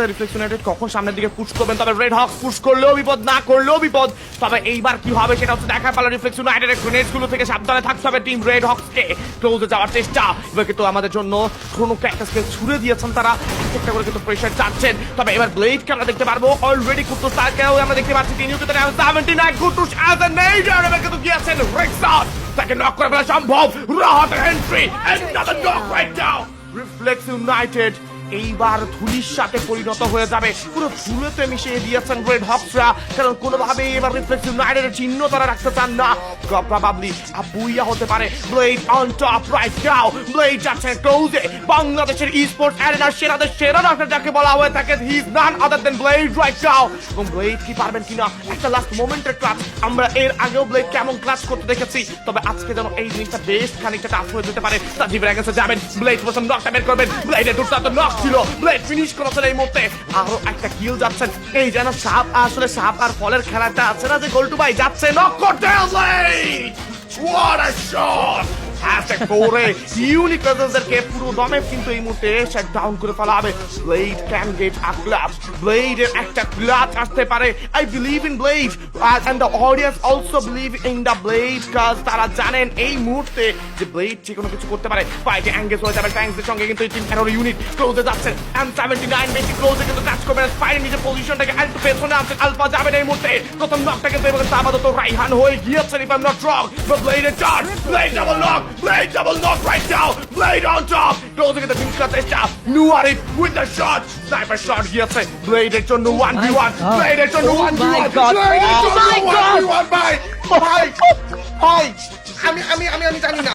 Reflex United কখন সামনের দিকে পুশ করবেন? তবে রেড হক পুশ করলেও বিপদ, না করলেও বিপদ। তবে এইবার কি হবে সেটা হচ্ছে দেখা পেল রিফ্লেক্স ইউনাইটেডের গ্রেনেডসগুলো থেকে সাবধানে থাকতে হবে টিম রেড হকসকে ক্লোজে যাওয়ার চেষ্টা। এবার কিন্তু আমাদের জন্য কোনো ক্যাক্টাসকে ছুড়ে দিয়েছেন তারা। একটা করে কিন্তু প্রেশার চাচ্ছেন। তবে এবার ব্লেডকে আমরা দেখতে পারব। অলরেডি কুটুস তাকেও আমরা দেখতে পাচ্ছি। তিনি কিন্তু সেভেন্টি নাইন কুটুস অ্যাজ এ নেইডার এবার কিন্তু গিয়েছেন রেক্সন তাকে নক করে ফেলা সম্ভব। রাহাতের entry another knock right now reflex United এইবার ধুলির সাথে পরিণত হয়ে যাবে। পুরো ধুলোতে মিশিয়ে দিয়েছেন রেড হকসরা কারণ কোনোভাবেই এবার রিফ্লেক্স ইউনাইটেডের চিহ্ন তারা রাখতে চান না। হতে পারে। Blade on top right now blade যাচ্ছে ক্লোজে বাংলাদেশের ই স্পোর্টস অ্যারেনার সেরাদের সেরা ডাক্তার যাকে বলা he is none other than blade right now এবং ব্লেড কি পারবেন কিনা? একটা লাস্ট মোমেন্টের আমরা এর আগেও ব্লেড কেমন ক্লাচ করতে দেখেছি। তবে আজকে যেন এই জিনিসটা বেশ খানিকটা টাফ হয়ে যেতে পারে। সাজিবের কাছে যাবেন। ব্লেড প্রথম নকটা বের করবেন। ব্লেডের দুর্দান্ত নক ছিল। ব্লেড ফিনিশ এই মুহূর্তে। আরও একটা কিল যাচ্ছেন। এই যেন সাপ, আসলে সাপ আর ফলের খেলাটা আছে না যে গোলটু ভাই যাচ্ছে। নক করতে What a shot! হ্যাশট্যাগ করে ইউনিক কে পুরো দমে কিন্তু এই মুহূর্তে শাট ডাউন করে ফেলা হবে blade can get a clutch ব্লেডের একটা ক্লাচ আসতে পারে। I believe in blade and the audience also believe in the blade কাজ তারা জানেন এই মুহূর্তে যে ব্লেড যে কোনো কিছু করতে পারে। ফাইটে এঙ্গেজ হয়ে যাবে ট্যাঙ্কসের সঙ্গে কিন্তু এই টিম এরোর ইউনিট ক্লোজে যাচ্ছেন। এম সেভেন্টি নাইন বেশি ক্লোজে কিন্তু টাচ করবেন। স্পাইন নিজের পজিশনটাকে একটু পেছনে আনছেন। আলফা যাবেন এই মুহূর্তে। প্রথম নকটা কিন্তু এবার আপাতত রাইহান হয়ে গিয়েছেন if I am not wrong ব্লেডের charge blade double knock Blade double knock right now blade on top ক্লোজে কিন্তু ফিনিশ করার চেষ্টা নুয়ারি with the shot sniper shot গিয়েছে ব্লেডের জন্য 1v1 ব্লেডের জন্য Oh 1v1 my God. ব্লেডের Oh জন্য my God. 1v1 ভাই ভাই ভাই আমি আমি আমি আমি জানি না